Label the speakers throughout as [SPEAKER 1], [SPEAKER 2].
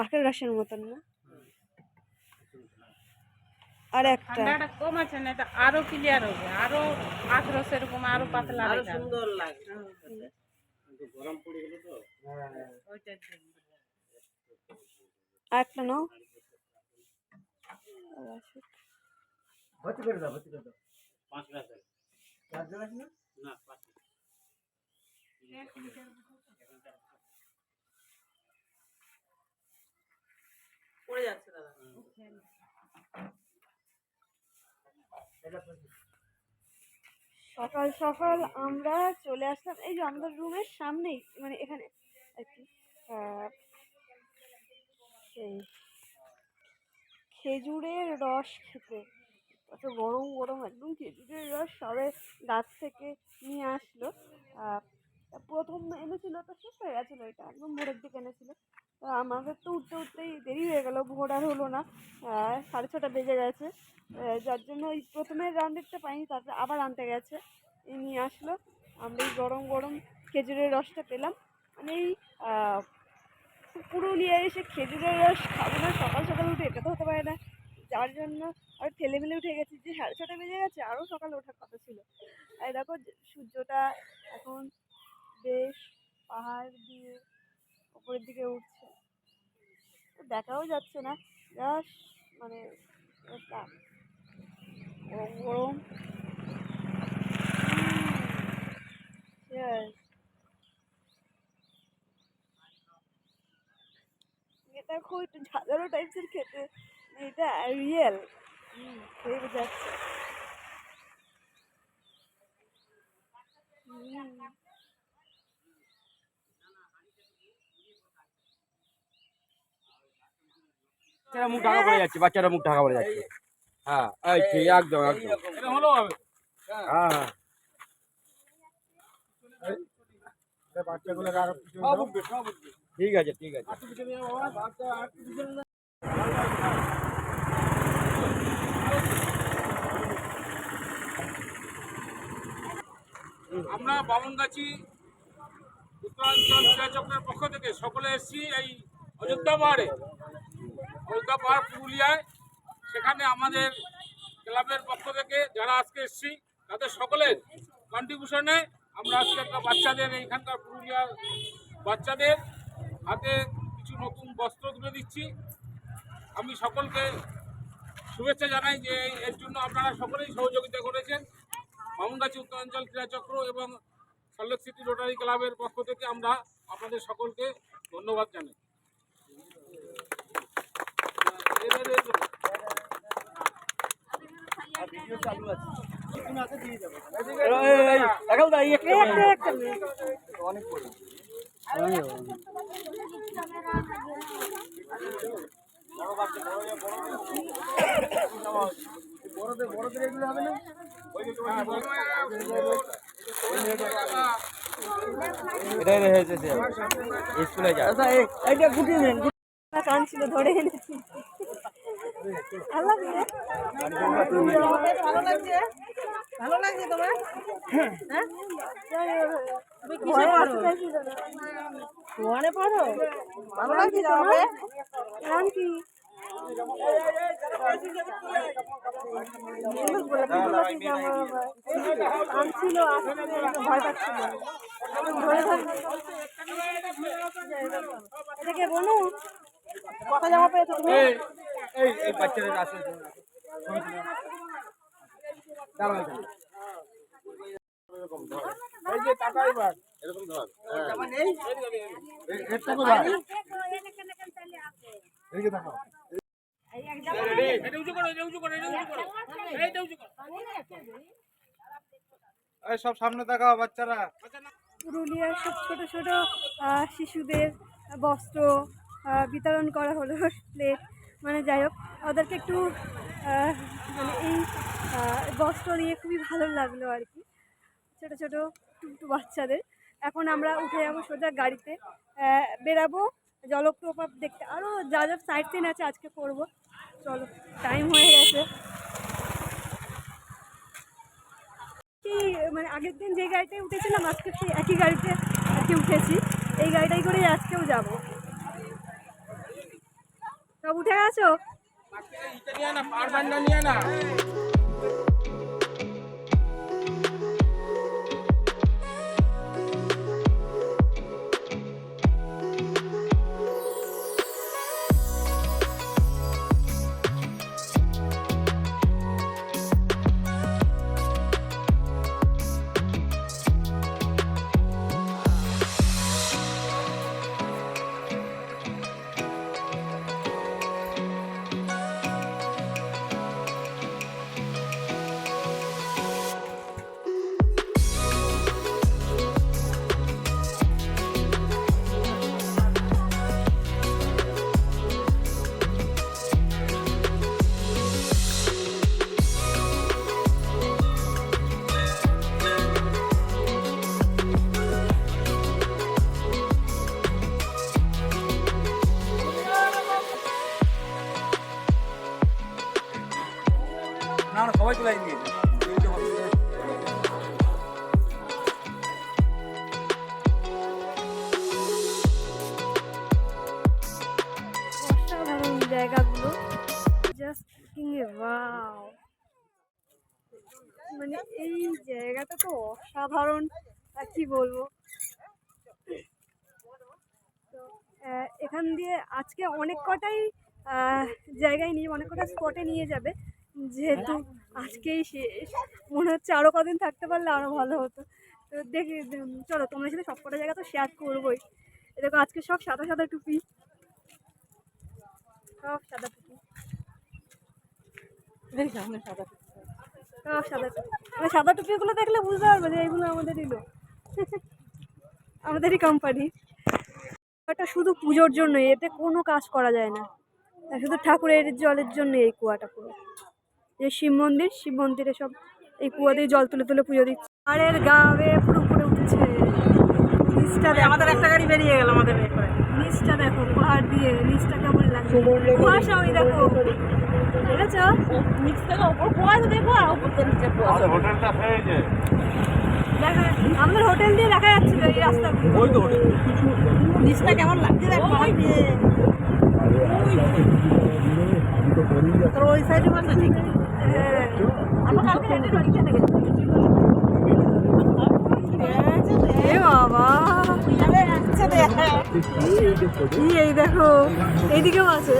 [SPEAKER 1] আখের রসের মতন না। আর একটা।
[SPEAKER 2] কম আছে না এটা আরও ক্লিয়ার হবে আরও আখরস এরকম আরও পাতলা আরও।
[SPEAKER 3] সুন্দর লাগে।
[SPEAKER 2] ওইটার জন্য।
[SPEAKER 1] আর একটা নাও।
[SPEAKER 4] ভর্তি করে দাও ভর্তি করে দাও।
[SPEAKER 5] পাঁচ গ্লাস
[SPEAKER 4] না?
[SPEAKER 5] পাঁচ।
[SPEAKER 3] পড়ে যাচ্ছে দাদা।
[SPEAKER 1] সকাল সকাল আমরা চলে আসলাম এই যে আমাদের রুমের সামনেই মানে এখানে আর কি সেই খেজুরের রস খেতে। কত গরম গরম একদম খেজুরের রস সবে গাছ থেকে নিয়ে আসলো। আহ, প্রথম এনেছিল তো শেষ হয়ে গেছিল এটা একদম ভোরের দিকে এনেছিল। আমাদের তো উঠতে উঠতেই দেরি হয়ে গেল, ভোর আর হলো না। সাড়ে ছটা বেজে গেছে। যার জন্য ওই প্রথমে রান দেখতে পাইনি, তারপরে আবার আনতে গেছে। নিয়ে আসলো। আমরা এই গরম গরম খেজুরের রসটা পেলাম। মানে এই পুরুলিয়ায় এসে খেজুরের রস খাব না, সকাল সকাল উঠে এটা তো হতে পারে না। যার জন্য আর ঠেলে মেলে উঠে গেছি যে সাড়ে ছটা বেজে গেছে আরও সকালে ওঠার কথা ছিল। আর দেখো সূর্যটা এখন বেশ পাহাড় দিয়ে উপরের দিকে উঠছে। দেখাও যাচ্ছে না। জাস্ট মানে গরম গরম. এটা খুব একটু ঝাঁঝালো টাইপসের খেতে। এটা রিয়েল খেয়ে বোঝা যাচ্ছে। হুম।
[SPEAKER 6] বাচ্চারা মুখ ঢাকা পড়ে যাচ্ছে বাচ্চারা মুখ ঢাকা পড়ে যাচ্ছে। হ্যাঁ এই ঠিক একদম একদম। হ্যাঁ হ্যাঁ।
[SPEAKER 4] বাচ্চাগুলোকে
[SPEAKER 6] আরও ঠিক আছে ঠিক আছে।
[SPEAKER 5] আমরা বামনগাছি উত্তরাঞ্চল ক্রীড়াচক্রের পক্ষ থেকে সকলে এসেছি এই অযোধ্যা পাহাড়ে। পাহাড় পুরুলিয়ায়। সেখানে আমাদের ক্লাবের পক্ষ থেকে যারা আজকে এসেছি, তাদের সকলের কন্ট্রিবিউশনে আমরা আজকে একটা বাচ্চাদের, এইখানকার পুরুলিয়ার বাচ্চাদের হাতে কিছু নতুন বস্ত্র তুলে দিচ্ছি। আমি সকলকে শুভেচ্ছা জানাই যে এর জন্য আপনারা সকলেই সহযোগিতা করেছেন। মামুনগাছি উত্তরাঞ্চল ক্রীড়াচক্র এবং সল্লেক সিটি রোটারি ক্লাবের পক্ষ থেকে আমরা আপনাদের সকলকে ধন্যবাদ জানাই।
[SPEAKER 4] বড়দের বড়দের এগুলো হবে না
[SPEAKER 6] এটাই রয়েছে স্কুলে যায় আচ্ছা এইটা গুটিয়ে নেন
[SPEAKER 1] না কাঁদছিল ধরে এনেছি ভালো লাগছে
[SPEAKER 3] ভালো লাগছে তোমার হ্যাঁ। তুমি কিসে পড়ো ওয়ানে পড়ো ভালো লাগছে তোমার
[SPEAKER 1] নাম কি আনছিল আসতে ভয় পাচ্ছিল ধরে এটাকে বলো কত জামা পেয়েছ তুমি
[SPEAKER 6] এই এই বাচ্চাদের আসে
[SPEAKER 4] সব সামনে দেখাও বাচ্চারা।
[SPEAKER 1] পুরুলিয়ার সব ছোট ছোট শিশুদের বস্ত্র বিতরণ করা হলো প্লেট মানে যাই হোক, ওদেরকে একটু মানে এই বস্ত্র দিয়ে খুবই ভালো লাগল আর কি। ছোটো ছোটো টুকটু বাচ্চাদের। এখন আমরা উঠে যাব সোজা গাড়িতে। বেরাবো জলপ্রপাত দেখতে। আরও যা যা সাইড সিন আছে আজকে করব। চলো টাইম হয়ে গেছে। কি মানে আগের দিন যে গাড়িটায় উঠেছিলাম, আজকে সেই একই গাড়িতে আজকে উঠেছি। এই গাড়িটাই করেই আজকেও যাব। উঠে গেছো? মানে এই জায়গাটা তো অসাধারণ, আর কি বলব? এখান দিয়ে আজকে অনেক কটাই জায়গায় নিয়ে, অনেক কটা স্পটে নিয়ে যাবে। যেহেতু আজকেই শেষ, মনে হচ্ছে আরও কদিন থাকতে পারলে আরও ভালো হতো। তো দেখি চলো তোমার সাথে সব কটা জায়গা তো শেয়ার করবোই। দেখো, আজকে সব সাদা সাদা টুপি। সব সাদা টুপি।
[SPEAKER 3] সাদা
[SPEAKER 1] সব সাদা মানে সাদা টুপিগুলো দেখলে বুঝতে পারবে যে এগুলো আমাদেরই লোক। আমাদেরই কোম্পানি এটা শুধু পুজোর জন্য এতে কোনো কাজ করা যায় না। শুধু ঠাকুরের জলের জন্য এই কুয়াটা পুরো। যে শিব মন্দির শিব মন্দিরে সব এই কুয়া দিয়ে জল তুলে তুলে পুজো দিচ্ছে। আর এর গা বেয়ে পুরো উপরে উঠছে
[SPEAKER 3] আমাদের একটা গাড়ি বেরিয়ে গেল আমাদের
[SPEAKER 1] নিচটা দেখো পাহাড় দিয়ে। নিচটা কেমন লাগছে? কুয়াশা ওই দেখো। দেখেছ
[SPEAKER 3] নিচ থেকে ওপর কুয়াশা দেখব আর উপর থেকে নিচে কুয়াশা
[SPEAKER 4] হোটেলটা পেয়েছে
[SPEAKER 1] দেখা আমাদের হোটেল দিয়ে দেখা যাচ্ছিল এই রাস্তাগুলো
[SPEAKER 6] ওই তো হোটেল।
[SPEAKER 3] নিচটা কেমন লাগছে দেখ তোর ওই সাইডে ঠিক আছে?
[SPEAKER 1] হ্যাঁ।
[SPEAKER 3] আমরা কালকে হেঁটে গেছি।
[SPEAKER 1] এ বাবা
[SPEAKER 3] আচ্ছা
[SPEAKER 1] এই দেখো এইদিকেও আছে।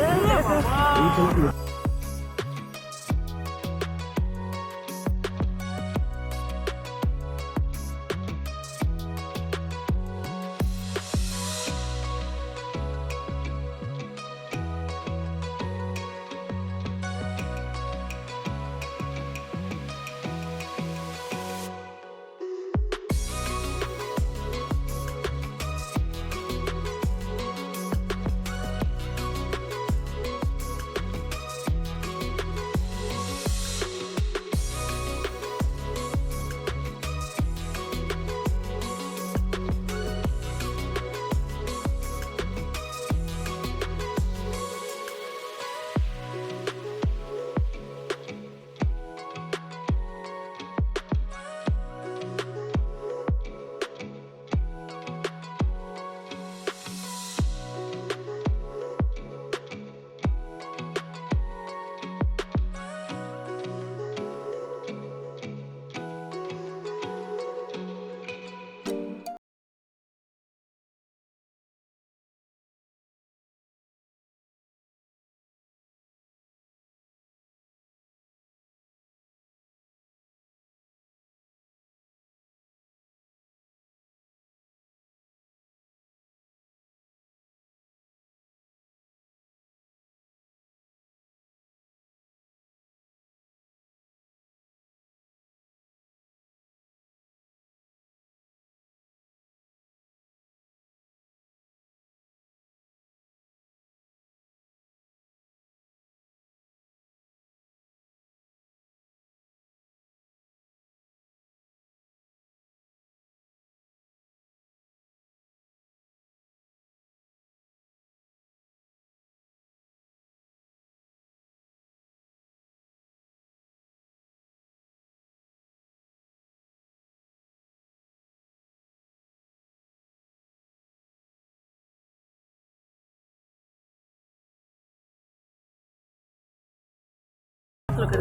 [SPEAKER 3] লোকের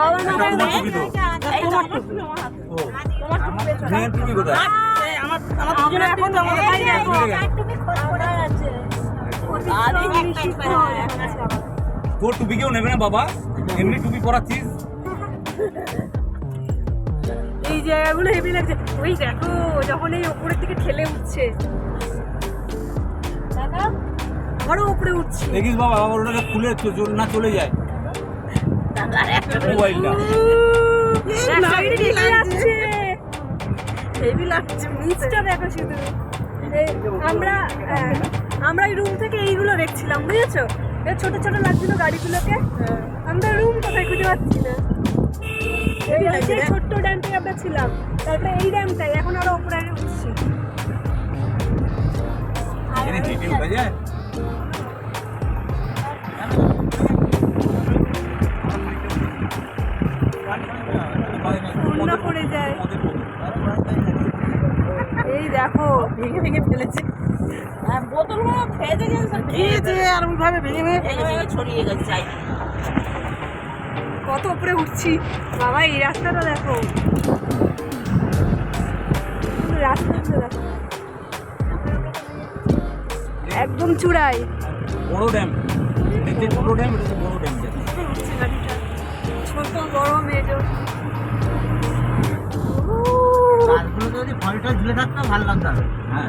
[SPEAKER 1] বাবা
[SPEAKER 3] টুপি
[SPEAKER 6] তোর টুপি কেউ নেবে না বাবা এমনি টুপি পরাচ্ছিস
[SPEAKER 1] এই জায়গাগুলো হেভি লাগছে। ওই দেখো, যখন এই ওপরের দিকে ঠেলে উঠছে। আরও উপরে উঠছে
[SPEAKER 6] দেখিস বাবা আবার ওটাকে খুলে না চলে যায়। মোবাইলটা।
[SPEAKER 1] আমরা হ্যাঁ, আমরা এই রুম থেকে এইগুলো দেখছিলাম বুঝেছ? এই ছোট ছোট লাগছিল গাড়িগুলোকে। আমরা রুম কোথায় খুঁজে পাচ্ছি না। ছোট্ট ড্যামটাই আমরা ছিলাম। তারপরে এই ড্যামটাই এখন আরও উপরে উঠছি।
[SPEAKER 6] যায়।
[SPEAKER 1] পড়ে যায়। এই দেখো
[SPEAKER 3] ভেঙে ভেঙে ফেলেছে। হ্যাঁ আর ওইভাবে ভেঙে ভেঙে ভেঙে ভেঙে ছড়িয়ে গেছে চাই
[SPEAKER 1] কত উপরে উঠছি। বাবা এই রাস্তাটা দেখো। রাস্তাটা দেখো। একদম চূড়ায়।
[SPEAKER 6] বড় ড্যাম। দেখতে ড্যাম এটা বড় ড্যাম
[SPEAKER 7] যদি ফলটা ঝুলে থাকতো ভালো লাগতো
[SPEAKER 6] হ্যাঁ।